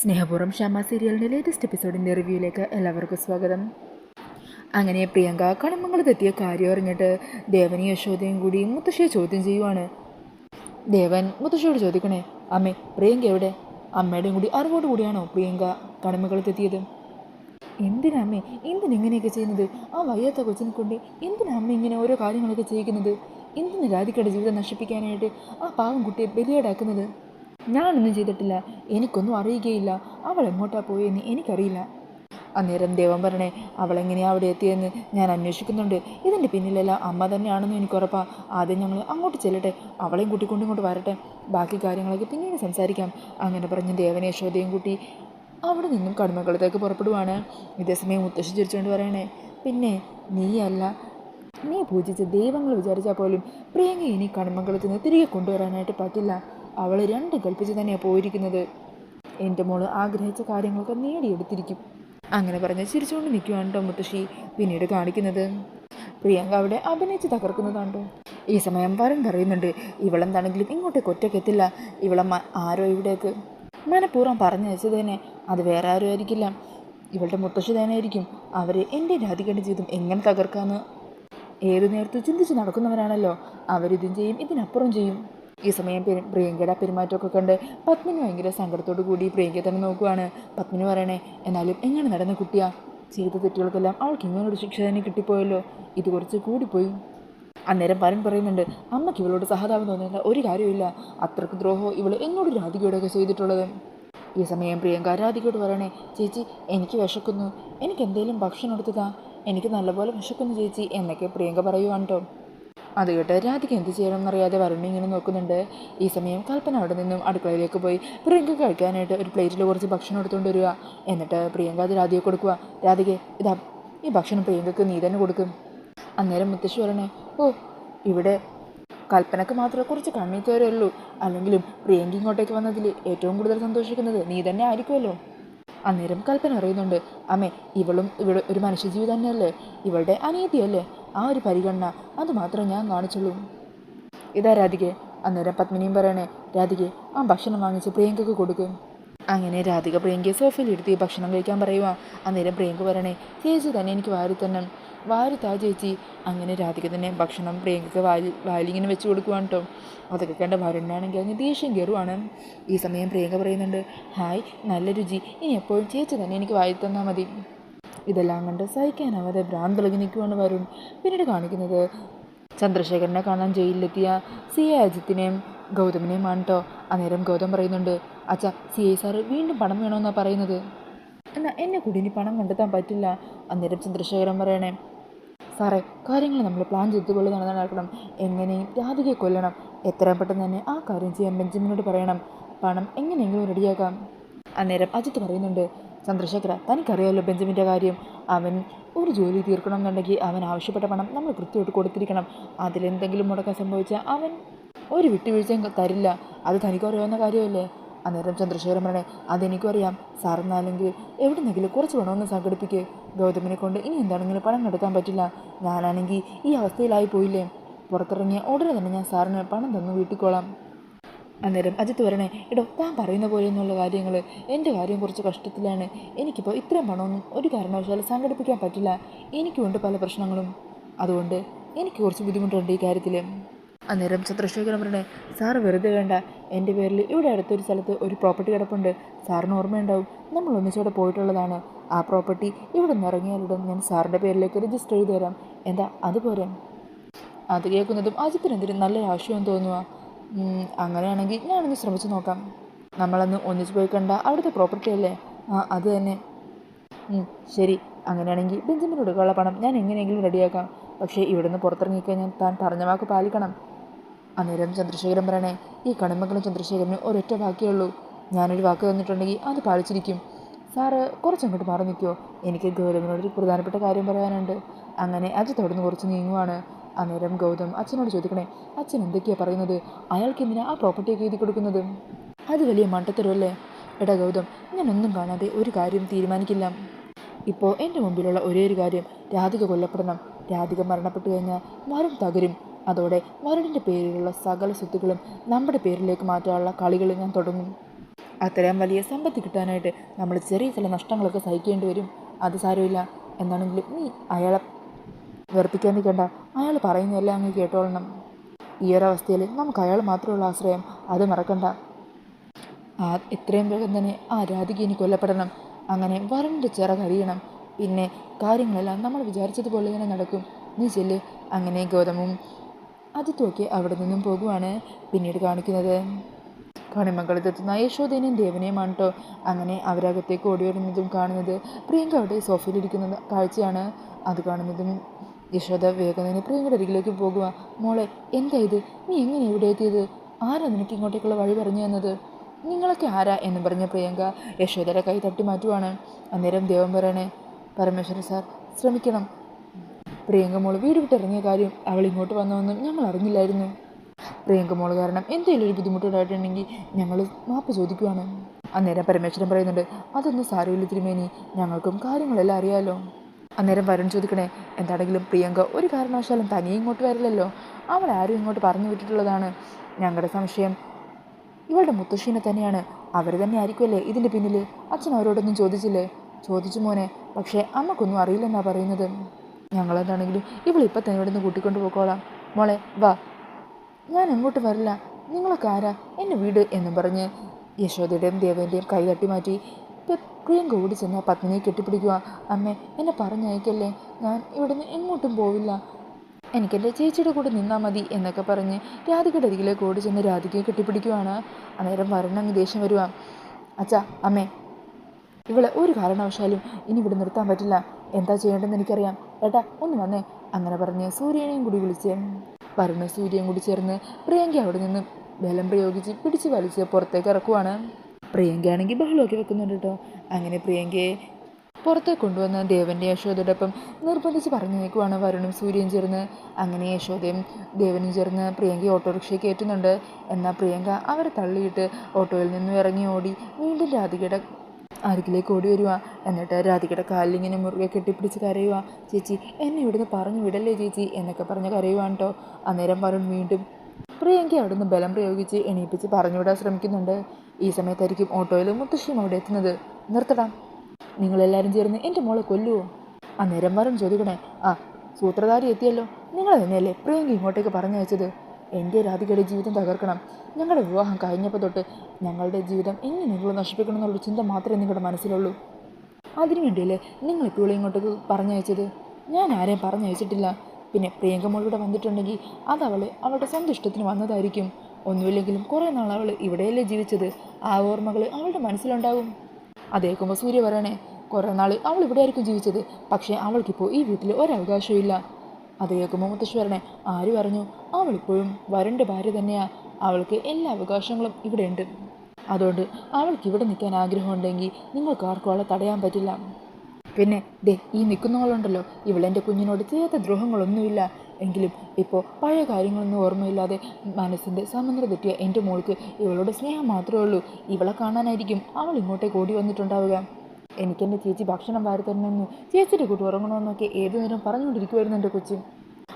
സ്നേഹപൂർവം ഷമ സീരിയലിന്റെ ലേറ്റസ്റ്റ് എപ്പിസോഡിന്റെ റിവ്യൂയിലേക്ക് എല്ലാവർക്കും സ്വാഗതം. അങ്ങനെ പ്രിയങ്ക കണിമംഗലത്തെത്തിയ കാര്യം അറിഞ്ഞിട്ട് ദേവനും യശോദയും കൂടി മുത്തശ്ശിയെ ചോദ്യം ചെയ്യുവാണ്. ദേവൻ മുത്തശ്ശിയോട് ചോദിക്കണേ അമ്മേ പ്രിയങ്ക എവിടെ? അമ്മയുടെയും കൂടി അറിവോട് കൂടിയാണോ പ്രിയങ്ക കണിമംഗലത്തെത്തിയത്? എന്തിനാ അമ്മേ? എന്തിനാ ചെയ്യുന്നത്? ആ വയ്യാത്ത കൊച്ചിനെ കൊണ്ട് എന്തിനാ അമ്മ ഇങ്ങനെ ഓരോ കാര്യങ്ങളൊക്കെ ചെയ്യിക്കുന്നത് എന്തിനാ രാധിക്കയുടെ ജീവിതം നശിപ്പിക്കാനായിട്ട് ആ പാവം കുട്ടിയെ ബലിയേടാക്കുന്നത്? ഞാനൊന്നും ചെയ്തിട്ടില്ല. എനിക്കൊന്നും അറിയുകയില്ല. അവൾ എങ്ങോട്ടാ പോയെന്ന് എനിക്കറിയില്ല. അന്നേരം ദേവൻ പറഞ്ഞേ അവളെങ്ങനെയാണ് അവിടെ എത്തിയെന്ന് ഞാൻ അന്വേഷിക്കുന്നുണ്ട്. ഇതിന്റെ പിന്നിലെല്ലാം അമ്മ തന്നെയാണെന്ന് എനിക്ക് ഉറപ്പാ. ആദ്യം ഞങ്ങൾ അങ്ങോട്ട് ചെല്ലട്ടെ. അവളെയും കൂട്ടിക്കൊണ്ട് ഇങ്ങോട്ട് വരട്ടെ. ബാക്കി കാര്യങ്ങളൊക്കെ പിന്നീട് സംസാരിക്കാം. അങ്ങനെ പറഞ്ഞ് ദേവനെ യശോദയും കൂട്ടി അവിടെ നിന്നും കടുമകളത്തേക്ക് പുറപ്പെടുവാണ്. ഇതേസമയം മുത്തശ്ശി ചിരിച്ചുകൊണ്ട് പറയണേ പിന്നെ നീയല്ല. നീ പൂജിച്ച ദൈവങ്ങൾ വിചാരിച്ചാൽ പോലും പ്രിയങ്ക ഇനി കടുമംഗലത്ത് നിന്ന് തിരികെ കൊണ്ടുവരാനായിട്ട് പറ്റില്ല. അവൾ രണ്ട് കൽപ്പിച്ച് തന്നെയാണ് പോയിരിക്കുന്നത്. എന്റെ മോൾ ആഗ്രഹിച്ച കാര്യങ്ങളൊക്കെ നേടിയെടുത്തിരിക്കും. അങ്ങനെ പറഞ്ഞ് ചിരിച്ചുകൊണ്ട് നിൽക്കുവാണ് കേട്ടോ മുത്തശ്ശി പിന്നീട് കാണിക്കുന്നത്. പ്രിയങ്ക അവിടെ അഭിനയിച്ച് തകർക്കുന്നതാണ്ടോ? ഈ സമയം വരൻ പറയുന്നുണ്ട് ഇവളെന്താണെങ്കിലും ഇങ്ങോട്ടേക്ക് ഒറ്റയ്ക്ക് എത്തില്ല ഇവളെ ആരോ ഇവിടേക്ക്. മനഃപൂർവം പറഞ്ഞയച്ചത് തന്നെ അത് വേറെ ആരും ആയിരിക്കില്ല. ഇവളുടെ മുത്തശ്ശി തന്നെ ആയിരിക്കും. അവർ എന്റെ രാധികയുടെ ജീവിതം എങ്ങനെ തകർക്കാമെന്ന് ഏത് നേരത്തും ചിന്തിച്ച് നടക്കുന്നവരാണല്ലോ. അവരിതും ചെയ്യും ഇതിനപ്പുറം ചെയ്യും. ഈ സമയം പെരു പ്രിയങ്കയുടെ പെരുമാറ്റമൊക്കെ കണ്ട് പത്മിനി ഭയങ്കര സങ്കടത്തോടു കൂടി പ്രിയങ്കയെ തന്നെ നോക്കുവാണ്. പത്മിനി പറയണേ എന്നാലും എങ്ങനെ നടന്ന കുട്ടിയാ? ചെയ്ത തെറ്റുകൾക്കെല്ലാം അവൾക്ക് ഇങ്ങനൊരു ശിക്ഷ തന്നെ കിട്ടിപ്പോയല്ലോ. ഇത് കുറച്ച് കൂടിപ്പോയി. അന്നേരം പരൻ പറയുന്നുണ്ട് അമ്മയ്ക്ക് ഇവളോട് സഹതാപം തോന്നുന്നില്ല ഒരു കാര്യമില്ല അത്രയ്ക്ക് ദ്രോഹോ ഇവൾ എന്നോട് രാധികയോടൊക്കെ ചെയ്തിട്ടുള്ളത്? ഈ സമയം പ്രിയങ്ക രാധികയോട് പറയണേ ചേച്ചി എനിക്ക് വിശക്കുന്നു. എനിക്ക് എന്തെങ്കിലും ഭക്ഷണം എടുത്തതാ? എനിക്ക് നല്ലപോലെ വിശക്കുന്നു ചേച്ചി എന്നൊക്കെ പ്രിയങ്ക പറയുവാണ് കേട്ടോ അത് കേട്ട് രാധിക എന്ത് ചെയ്യണമെന്നറിയാതെ വരുണ്ണി ഇങ്ങനെ നോക്കുന്നുണ്ട്. ഈ സമയം കൽപ്പന അവിടെ നിന്നും അടുക്കളയിലേക്ക് പോയി. പ്രിയങ്ക കഴിക്കാനായിട്ട് ഒരു പ്ലേറ്റിൽ കുറച്ച് ഭക്ഷണം എടുത്തുകൊണ്ട് വരിക. എന്നിട്ട് പ്രിയങ്ക അത് രാധിക കൊടുക്കുക രാധികെ ഇതാ ഈ ഭക്ഷണം പ്രിയങ്കക്ക് നീ തന്നെ കൊടുക്കും. അന്നേരം മുത്തശ്ശി പറയണേ ഓ ഇവിടെ കൽപ്പനക്ക് മാത്രമേ കുറച്ച് കണ്ണീത്തോരേ ഉള്ളൂ അല്ലെങ്കിലും പ്രിയങ്ക ഇങ്ങോട്ടേക്ക് വന്നതിൽ ഏറ്റവും കൂടുതൽ സന്തോഷിക്കുന്നത് നീ തന്നെ ആയിരിക്കുമല്ലോ അന്നേരം കൽപ്പന അറിയുന്നുണ്ട് അമ്മേ ഇവളും ഇവിടെ ഒരു മനുഷ്യജീവി തന്നെയല്ലേ? ഇവളുടെ അനീതിയല്ലേ? ആ ഒരു പരിഗണന അതുമാത്രമേ ഞാൻ കാണിച്ചുള്ളൂ. ഇതാ രാധികെ അന്നേരം പത്മിനിയും പറയണേ രാധികെ ആ ഭക്ഷണം വാങ്ങിച്ച് പ്രിയങ്കയ്ക്ക് കൊടുക്കും. അങ്ങനെ രാധിക പ്രിയങ്കയെ സോഫയിലിരുത്തി ഭക്ഷണം കഴിക്കാൻ പറയുക അന്നേരം പ്രിയങ്ക പറയണേ ചേച്ചി തന്നെ എനിക്ക് വാരി തന്നെ വാരി താ ചേച്ചി. അങ്ങനെ രാധിക തന്നെ ഭക്ഷണം പ്രിയങ്കയ്ക്ക് വാലി വാലിങ്ങനെ വെച്ച് കൊടുക്കുവാണ് കേട്ടോ അതൊക്കെ കണ്ട വരുണ്ണാണെങ്കിൽ അങ്ങ് ദേഷ്യം കയറുവാണ് ഈ സമയം പ്രിയങ്ക പറയുന്നുണ്ട് ഹായ് നല്ല രുചി. ഇനി എപ്പോഴും ചേച്ചി തന്നെ എനിക്ക് വാരി തന്നാൽ മതി. ഇതെല്ലാം കണ്ട് സഹിക്കാനാവാതെ ഭ്രാന്തിളകി നിൽക്കുവാണ് വരുൺ. പിന്നീട് കാണിക്കുന്നത് ചന്ദ്രശേഖരനെ കാണാൻ ജയിലിലെത്തിയ സി എ അജിത്തിനെയും ഗൗതമിനെയും ആണ് കേട്ടോ അന്നേരം ഗൗതം പറയുന്നുണ്ട് അച്ഛ സി ഐ സാറ് വീണ്ടും പണം വേണമെന്നാണ് പറയുന്നത്. എന്നാൽ എന്നെ കൂടി ഇനി പണം കണ്ടെത്താൻ പറ്റില്ല അന്നേരം ചന്ദ്രശേഖരൻ പറയണേ. സാറേ കാര്യങ്ങൾ നമ്മൾ പ്ലാൻ ചെയ്തതുപോലെ നടന്ന് നടക്കണം. എങ്ങനെയും രാധികയെ കൊല്ലണം. എത്രയും പെട്ടെന്ന് തന്നെ ആ കാര്യം ചെയ്യാൻ ബെഞ്ചമിനോട് പറയണം. പണം എങ്ങനെയെങ്കിലും റെഡിയാക്കാം. അന്നേരം അജിത്ത് പറയുന്നുണ്ട് ചന്ദ്രശേഖര തനിക്കറിയാമല്ലോ ബെഞ്ചമിന്റെ കാര്യം. അവൻ ഒരു ജോലി തീർക്കണം എന്നുണ്ടെങ്കിൽ അവൻ ആവശ്യപ്പെട്ട പണം നമ്മൾ കൃത്യമായിട്ട് കൊടുത്തിരിക്കണം. അതിലെന്തെങ്കിലും മുടക്കം സംഭവിച്ചാൽ അവൻ ഒരു വിട്ടുവീഴ്ചയും തരില്ല. അത് തനിക്കും അറിയാവുന്ന കാര്യമല്ലേ? അന്നേരം ചന്ദ്രശേഖരൻ പറയണേ അതെനിക്കും അറിയാം സാറെന്നാണെങ്കിൽ എവിടുന്നെങ്കിലും കുറച്ച് പണമൊന്ന് സംഘടിപ്പിക്കുക ഗൗതമിനെ കൊണ്ട് ഇനി എന്താണെങ്കിലും പണം കണ്ടെത്താൻ പറ്റില്ല? ഞാനാണെങ്കിൽ ഈ അവസ്ഥയിലായി പോയില്ലേ? പുറത്തിറങ്ങിയ ഉടനെ തന്നെ ഞാൻ സാറിന് പണം തന്നു വീട്ടിക്കോളാം. അന്നേരം അജിത്ത് വരണേ എടോ താൻ പറയുന്ന പോലെ എന്നുള്ള കാര്യങ്ങൾ എന്റെ കാര്യം കുറച്ച് കഷ്ടത്തിലാണ്. എനിക്കിപ്പോൾ ഇത്രയും പണമൊന്നും ഒരു കാരണവശാലും സംഘടിപ്പിക്കാൻ പറ്റില്ല. എനിക്കുമുണ്ട് പല പ്രശ്നങ്ങളും. അതുകൊണ്ട് എനിക്ക് കുറച്ച് ബുദ്ധിമുട്ടുണ്ട് ഈ കാര്യത്തിൽ അന്നേരം ചന്ദ്രശേഖരൻ പറഞ്ഞേ സാറ് വെറുതെ വേണ്ട. എന്റെ പേരിൽ ഇവിടെ അടുത്തൊരു സ്ഥലത്ത് ഒരു പ്രോപ്പർട്ടി കിടപ്പുണ്ട്. സാറിന് ഓർമ്മയുണ്ടാവും. നമ്മൾ ഒന്നിച്ചോടെ പോയിട്ടുള്ളതാണ്. ആ പ്രോപ്പർട്ടി ഇവിടെ നിന്ന് ഇറങ്ങിയാലുടൻ ഞാൻ സാറിന്റെ പേരിലേക്ക് രജിസ്റ്റർ ചെയ്ത് തരാം. എന്താ അതുപോലെ അത് കേൾക്കുന്നതും അജിത്തിനെതിരെ നല്ല ആശയം തോന്നുക അങ്ങനെയാണെങ്കിൽ ഞാനൊന്ന് ശ്രമിച്ചു നോക്കാം. നമ്മളന്ന് ഒന്നിച്ചു പോയി കണ്ട അവിടുത്തെ പ്രോപ്പർട്ടി അല്ലേ? ആ അത് തന്നെ. ശരി. അങ്ങനെയാണെങ്കിൽ ബെഞ്ചമിന് കൊടുക്കാനുള്ള പണം ഞാൻ എങ്ങനെയെങ്കിലും റെഡിയാക്കാം. പക്ഷേ ഇവിടുന്ന് പുറത്തിറങ്ങിക്കഴിഞ്ഞാൽ താൻ പറഞ്ഞ വാക്ക് പാലിക്കണം. അന്നേരം ചന്ദ്രശേഖരൻ പറയണേ ഈ കണിമംഗലം ചന്ദ്രശേഖരന് ഒരൊറ്റ ബാക്കിയുള്ളൂ ഞാനൊരു വാക്ക് തന്നിട്ടുണ്ടെങ്കിൽ അത് പാലിച്ചിരിക്കും. സാറ് കുറച്ചങ്ങോട്ട് മാറി നിൽക്കുമോ എനിക്ക് ഗൗരവനോട് ഒരു പ്രധാനപ്പെട്ട കാര്യം പറയാനുണ്ട്. അങ്ങനെ അജിത്ത് തുടർന്ന് കുറച്ച് നീങ്ങുവാണ്. അന്നേരം ഗൗതം അച്ഛനോട് ചോദിക്കണേ അച്ഛൻ എന്തൊക്കെയാണ് പറയുന്നത്? അയാൾക്ക് എന്തിനാ ആ പ്രോപ്പർട്ടിയൊക്കെ എഴുതി കൊടുക്കുന്നത് അത് വലിയ മണ്ടത്തരമല്ലേ? എടാ ഗൗതം ഞാനൊന്നും കാണാതെ ഒരു കാര്യം തീരുമാനിക്കില്ല. ഇപ്പോൾ എന്റെ മുമ്പിലുള്ള ഒരേ ഒരു കാര്യം രാധിക കൊല്ലപ്പെടണം. രാധിക മരണപ്പെട്ടു കഴിഞ്ഞാൽ വരും തകരും. അതോടെ വരുണിന്റെ പേരിലുള്ള സകല സ്വത്തുക്കളും നമ്മുടെ പേരിലേക്ക് മാറ്റാനുള്ള കളികൾ ഞാൻ തുടങ്ങും. അത്തരം വലിയ സമ്പത്ത് കിട്ടാനായിട്ട് നമ്മൾ ചെറിയ ചില നഷ്ടങ്ങളൊക്കെ സഹിക്കേണ്ടി വരും. അത് സാരമില്ല. എന്നാണെങ്കിലും നീ അയാളെ വെറുപ്പിക്കാൻ നിൽക്കണ്ട അയാൾ പറയുന്നതെല്ലാം അങ്ങ് കേട്ടോളണം. ഈ ഒരു അവസ്ഥയിൽ നമുക്ക് അയാൾ മാത്രമുള്ള ആശ്രയം. അത് മറക്കണ്ട. ആ എത്രയും വേഗം തന്നെ ആ രാധിക ഇനി കൊല്ലപ്പെടണം. അങ്ങനെ വരണ്ട് ചിറകറിയണം പിന്നെ കാര്യങ്ങളെല്ലാം നമ്മൾ വിചാരിച്ചതുപോലെ തന്നെ നടക്കും. നീ ചെല്ല്. അങ്ങനെ ഗൗതമും അതിത്വയ്ക്ക് അവിടെ നിന്നും പോകുവാണ് പിന്നീട് കാണിക്കുന്നത്. കണിമംഗലത്തെത്തുന്ന യശോദേനയും ദേവനെയുമാണ് കേട്ടോ അങ്ങനെ അവരകത്തേക്ക് ഓടി വരുന്നതും കാണുന്നത് പ്രിയങ്ക അവിടെ സോഫയിലിരിക്കുന്ന കാഴ്ചയാണ്. അത് കാണുന്നതും യശോദ വേഗം തന്നെ പ്രിയങ്കയുടെ അരികിലേക്ക് പോകുക മോളെ എന്താ ഇത്? നീ എങ്ങനെ ഇവിടെ എത്തിയത്? ആരാ നിനക്ക് ഇങ്ങോട്ടേക്കുള്ള വഴി പറഞ്ഞു തന്നത്? നിങ്ങളൊക്കെ ആരാ എന്ന് പറഞ്ഞ പ്രിയങ്ക യശോദയുടെ കൈ തട്ടി മാറ്റുവാണ്. അന്നേരം ദേവം പറയണേ പരമേശ്വരൻ സാർ ശ്രമിക്കണം. പ്രിയങ്ക മോൾ വീട് വിട്ടിറങ്ങിയ കാര്യം അവൾ ഇങ്ങോട്ട് വന്നതെന്നും ഞങ്ങൾ അറിഞ്ഞില്ലായിരുന്നു. പ്രിയങ്ക മോൾ കാരണം എന്തെങ്കിലും ഒരു ബുദ്ധിമുട്ടുണ്ടായിട്ടുണ്ടെങ്കിൽ ഞങ്ങൾ മാപ്പ് ചോദിക്കുവാണ്. അന്നേരം പരമേശ്വരൻ പറയുന്നുണ്ട് അതൊന്നും സാരമില്ല തിരുമേനി ഞങ്ങൾക്കും കാര്യങ്ങളെല്ലാം അറിയാലോ. അന്നേരം വരുൺ ചോദിക്കണേ എന്താണെങ്കിലും പ്രിയങ്ക ഒരു കാരണവശാലും തനിയെ ഇങ്ങോട്ട് വരില്ലല്ലോ. അവൾ ആരും ഇങ്ങോട്ട് പറഞ്ഞു വിട്ടിട്ടുള്ളതാണ്. ഞങ്ങളുടെ സംശയം ഇവളുടെ മുത്തശ്ശീനെ തന്നെയാണ്. അവർ തന്നെ ആയിരിക്കുമല്ലേ ഇതിന്റെ പിന്നിൽ അച്ഛൻ അവരോടൊന്നും ചോദിച്ചില്ലേ? ചോദിച്ചു മോനെ പക്ഷേ അമ്മക്കൊന്നും അറിയില്ലെന്നാ പറയുന്നത്. ഞങ്ങളെന്താണെങ്കിലും ഇവളിപ്പോൾ തന്നെ ഇവിടെ നിന്ന് കൂട്ടിക്കൊണ്ട് പോയിക്കോളാം മോളെ വാ. ഞാൻ എങ്ങോട്ട് വരില്ല. നിങ്ങളൊക്കെ ആരാ? എന്റെ വീട് എന്നും പറഞ്ഞ് യശോദയുടെയും ദേവന്റെയും കൈ തട്ടി മാറ്റി പ്രിയങ്ക ഓടി ചെന്ന് പത്നിയെ കെട്ടിപ്പിടിക്കുക അമ്മേ എന്നെ പറഞ്ഞയക്കല്ലേ? ഞാൻ ഇവിടുന്ന് എങ്ങോട്ടും പോവില്ല. എനിക്കെന്റെ ചേച്ചിയുടെ കൂടെ നിന്നാൽ മതി എന്നൊക്കെ പറഞ്ഞ് രാധികയുടെ അരികിലേക്ക് ഓടി ചെന്ന് രാധികയെ കെട്ടിപ്പിടിക്കുവാണ്. അന്നേരം വരണം ദേഷ്യം വരുക അച്ഛാ അമ്മേ ഇവളെ ഒരു കാരണവശാലും ഇനി ഇവിടെ നിർത്താൻ പറ്റില്ല. എന്താ ചെയ്യേണ്ടതെന്ന് എനിക്കറിയാം. ഏട്ടാ ഒന്ന് വന്നേ. അങ്ങനെ പറഞ്ഞ് സൂര്യനെയും കൂടി വിളിച്ച് വരുണ സൂര്യൻ കൂടി ചേർന്ന് പ്രിയങ്ക അവിടെ നിന്ന് ബലം പ്രയോഗിച്ച് പിടിച്ച് വലിച്ച് പുറത്തേക്ക് ഇറക്കുവാണ്. പ്രിയങ്കയാണെങ്കിൽ ബഹളമൊക്കെ വെക്കുന്നുണ്ട് കേട്ടോ. അങ്ങനെ പ്രിയങ്കയെ പുറത്തേക്ക് കൊണ്ടുവന്ന് ദേവന്റെ യശോദയോടൊപ്പം നിർബന്ധിച്ച് പറഞ്ഞു നിൽക്കുവാണ് വരുണും സൂര്യയും ചേർന്ന്. അങ്ങനെ യശോദയും ദേവനും ചേർന്ന് പ്രിയങ്ക ഓട്ടോറിക്ഷയെ കയറ്റുന്നുണ്ട്. എന്നാൽ പ്രിയങ്ക അവരെ തള്ളിയിട്ട് ഓട്ടോയിൽ നിന്നും ഇറങ്ങി ഓടി വീണ്ടും രാധികയുടെ അരികിലേക്ക് ഓടി വരിക എന്നിട്ട് രാധികയുടെ കാലിലിങ്ങനെ മുറുകെ കെട്ടിപ്പിടിച്ച് കരയുക ചേച്ചി എന്നെ ഇവിടുന്ന് പറഞ്ഞു വിടല്ലേ ചേച്ചി? എന്നൊക്കെ പറഞ്ഞ് കരയുവാണ് കേട്ടോ. അന്നേരം വരുൺ വീണ്ടും പ്രിയങ്ക അവിടുന്ന് ബലം പ്രയോഗിച്ച് എണീപ്പിച്ച് പറഞ്ഞുവിടാൻ ശ്രമിക്കുന്നുണ്ട്. ഈ സമയത്തായിരിക്കും ഓട്ടോയിൽ മുത്തശ്ശിയും അവിടെ എത്തുന്നത്. നിർത്തടാം. നിങ്ങളെല്ലാവരും ചേർന്ന് എന്റെ മോളെ കൊല്ലുവോ അന്നേരം വരും ചോദിക്കണേ ആ സൂത്രധാരി എത്തിയല്ലോ. നിങ്ങൾ തന്നെയല്ലേ പ്രിയങ്ക ഇങ്ങോട്ടേക്ക് പറഞ്ഞയച്ചത്? എന്റെ രാധികയുടെ ജീവിതം തകർക്കണം. ഞങ്ങളുടെ വിവാഹം കഴിഞ്ഞപ്പോൾ തൊട്ട് ഞങ്ങളുടെ ജീവിതം എങ്ങനെ എങ്ങനെയെങ്കിലും നശിപ്പിക്കണം എന്നുള്ള ചിന്ത മാത്രമേ നിങ്ങളുടെ മനസ്സിലുള്ളൂ. അതിനു വേണ്ടിയല്ലേ നിങ്ങൾ ഇപ്പോഴും ഇങ്ങോട്ടേക്ക് പറഞ്ഞയച്ചത്? ഞാൻ ആരെയും പറഞ്ഞയച്ചിട്ടില്ല. പിന്നെ പ്രിയങ്ക മോളിവിടെ വന്നിട്ടുണ്ടെങ്കിൽ അത് അവൾ അവളുടെ സ്വന്തം ഇഷ്ടത്തിന് വന്നതായിരിക്കും. ഒന്നുമില്ലെങ്കിലും കുറേ നാൾ അവൾ ഇവിടെയല്ലേ ജീവിച്ചത്? ആ ഓർമ്മകൾ അവളുടെ മനസ്സിലുണ്ടാകും അതേക്കുമ്പോൾ സൂര്യ പറയണേ കുറേ നാൾ അവൾ ഇവിടെ ആയിരിക്കും ജീവിച്ചത് പക്ഷേ അവൾക്കിപ്പോൾ ഈ വീട്ടിൽ ഒരവകാശവും ഇല്ല അത് കേൾക്കുമ്പോൾ പറയണേ ആര് പറഞ്ഞു? അവളിപ്പോഴും വരന്റെ ഭാര്യ തന്നെയാ. അവൾക്ക് എല്ലാ അവകാശങ്ങളും ഇവിടെ ഉണ്ട് അതുകൊണ്ട് അവൾക്ക് ഇവിടെ നിൽക്കാൻ ആഗ്രഹമുണ്ടെങ്കിൽ നിങ്ങൾക്ക് ആർക്കും അവളെ തടയാൻ പറ്റില്ല. പിന്നെ ദേ ഈ നിൽക്കുന്നവളുണ്ടല്ലോ. ഇവളെന്റെ കുഞ്ഞിനോട് ചേർത്ത ദ്രോഹങ്ങളൊന്നുമില്ല. എങ്കിലും ഇപ്പോൾ പഴയ കാര്യങ്ങളൊന്നും ഓർമ്മയില്ലാതെ മനസ്സിന്റെ സമനില തെറ്റിയ എന്റെ മോൾക്ക് ഇവളുടെ സ്നേഹം മാത്രമേ ഉള്ളൂ. ഇവളെ കാണാനായിരിക്കും അവൾ ഇങ്ങോട്ടേക്ക് ഓടി വന്നിട്ടുണ്ടാവുക. എനിക്കെന്റെ ചേച്ചി ഭക്ഷണം വാരി തരണമെന്നും ചേച്ചിയുടെ കൂട്ടി ഉറങ്ങണമെന്നൊക്കെ ഏതു നേരം പറഞ്ഞുകൊണ്ടിരിക്കുമായിരുന്നു എന്റെ കൊച്ചു.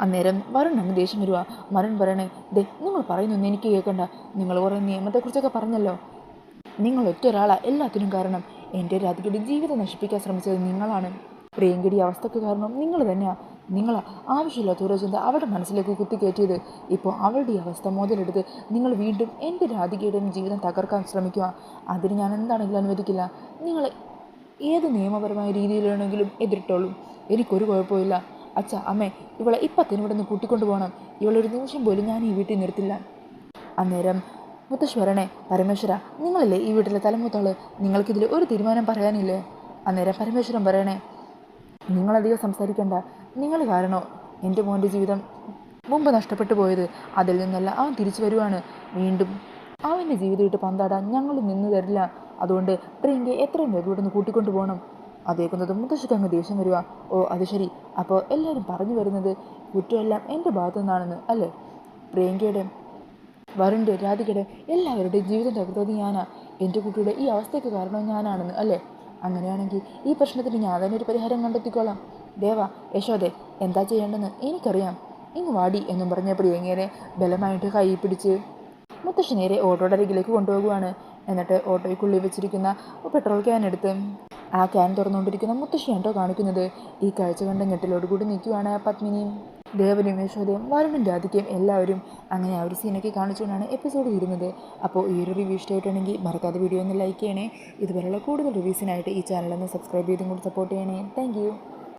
അന്നേരം വരുൺ അങ്ങ് ദേഷ്യം വരുവാ. മരൺ പറയണേ ദേ നിങ്ങൾ പറയുന്നൊന്നും എനിക്ക് കേൾക്കണ്ട. നിങ്ങൾ കുറേ നിയമത്തെക്കുറിച്ചൊക്കെ പറഞ്ഞല്ലോ. നിങ്ങൾ ഒറ്റ എല്ലാത്തിനും കാരണം. എന്റെ രാധികയുടെ ജീവിതം നശിപ്പിക്കാൻ ശ്രമിച്ചത് നിങ്ങളാണ്. പ്രിയങ്കടി അവസ്ഥയ്ക്ക് കാരണം നിങ്ങൾ തന്നെയാ. നിങ്ങളാ ആവശ്യമില്ല ഓരോ അവളുടെ മനസ്സിലേക്ക് കുത്തിക്കയറ്റിയത് ഇപ്പോൾ അവളുടെ ഈ അവസ്ഥ മുതലെടുത്ത് നിങ്ങൾ വീണ്ടും എന്റെ രാധികയുടെയും ജീവിതം തകർക്കാൻ ശ്രമിക്കുക. അതിന് ഞാൻ എന്താണെങ്കിലും അനുവദിക്കില്ല. നിങ്ങൾ ഏത് നിയമപരമായ രീതിയിലാണെങ്കിലും എതിരിട്ടോളൂ. എനിക്കൊരു കുഴപ്പമില്ല അച്ഛ അമ്മേ ഇവളെ ഇപ്പത്തിന് ഇവിടെ നിന്ന് കൂട്ടിക്കൊണ്ടു പോകണം. ഇവളൊരു നിമിഷം പോലും ഞാൻ ഈ വീട്ടിൽ നിർത്തില്ല. അന്നേരം മുത്തശ്വരനെ പരമേശ്വര നിങ്ങളല്ലേ ഈ വീട്ടിലെ തലമൂത്താൾ നിങ്ങൾക്കിതിൽ ഒരു തീരുമാനം പറയാനില്ലേ? അന്നേരം പരമേശ്വരൻ പറയണേ നിങ്ങളധികം സംസാരിക്കണ്ട. നിങ്ങൾ കാരണോ? എന്റെ മോന്റെ ജീവിതം മുമ്പ് നഷ്ടപ്പെട്ടു പോയത്. അതിൽ നിന്നല്ല അവൻ തിരിച്ചു വരുവാണ്. വീണ്ടും അവന്റെ ജീവിതം ഇട്ട് പന്താടാൻ ഞങ്ങൾ നിന്ന് തരില്ല. അതുകൊണ്ട് പ്രിയങ്കെ എത്രയും വേഗം ഇവിടെ നിന്ന് കൂട്ടിക്കൊണ്ടു പോകണം അതേക്കുന്നത് മുത്തശ്ശിക്ക് അങ്ങ് ദേഷ്യം വരിക. ഓ അത് ശരി. അപ്പോൾ എല്ലാവരും പറഞ്ഞു വരുന്നത് കുറ്റമെല്ലാം എന്റെ ഭാഗത്തു നിന്നാണെന്ന് അല്ലേ? പ്രിയങ്കയുടെ വരുണിന്റെ രാധികയുടെ എല്ലാവരുടെയും ജീവിതം തകർത്തത് ഞാനാ. എന്റെ കുട്ടിയുടെ ഈ അവസ്ഥയ്ക്ക് കാരണം ഞാനാണെന്ന് അല്ലേ? അങ്ങനെയാണെങ്കിൽ ഈ പ്രശ്നത്തിന് ഞാൻ തന്നെ ഒരു പരിഹാരം കണ്ടെത്തിക്കോളാം. ദേവ യശോദേ എന്താ ചെയ്യേണ്ടെന്ന് എനിക്കറിയാം. ഇങ്ങ് വാടി എന്നും പറഞ്ഞ പ്രിയങ്കേനെ ബലമായിട്ട് കൈ പിടിച്ച് മുത്തശ്ശി നേരെ ഓട്ടോയുടെ അരികിലേക്ക് കൊണ്ടുപോകുവാണ്. എന്നിട്ട് ഓട്ടോയ്ക്കുള്ളിൽ വെച്ചിരിക്കുന്ന പെട്രോൾ ക്യാൻ എടുത്ത് ആ ക്യാൻ തുറന്നുകൊണ്ടിരിക്കുന്ന മുത്തശ്ശിയാണ് കേട്ടോ കാണിക്കുന്നത്. ഈ കാഴ്ച കണ്ട ഞെട്ടിലോട് കൂടി നിൽക്കുവാണ് പത്മിനിയും ദേവനും യശോദയും വരുണും രാധിക്കയും എല്ലാവരും അങ്ങനെ ആ ഒരു സീനൊക്കെ കാണിച്ചുകൊണ്ടാണ് എപ്പിസോഡ് തീരുന്നത് അപ്പോൾ ഈ ഒരു റിവ്യൂ ഇഷ്ടമായിട്ടുണ്ടെങ്കിൽ മറക്കാതെ വീഡിയോ ഒന്ന് ലൈക്ക് ചെയ്യണേ. ഇതുപോലുള്ള കൂടുതൽ റിവ്യൂസിനായിട്ട് ഈ ചാനൽ ഒന്ന് സബ്സ്ക്രൈബ് ചെയ്തും കൂടി സപ്പോർട്ട് ചെയ്യണേ. താങ്ക്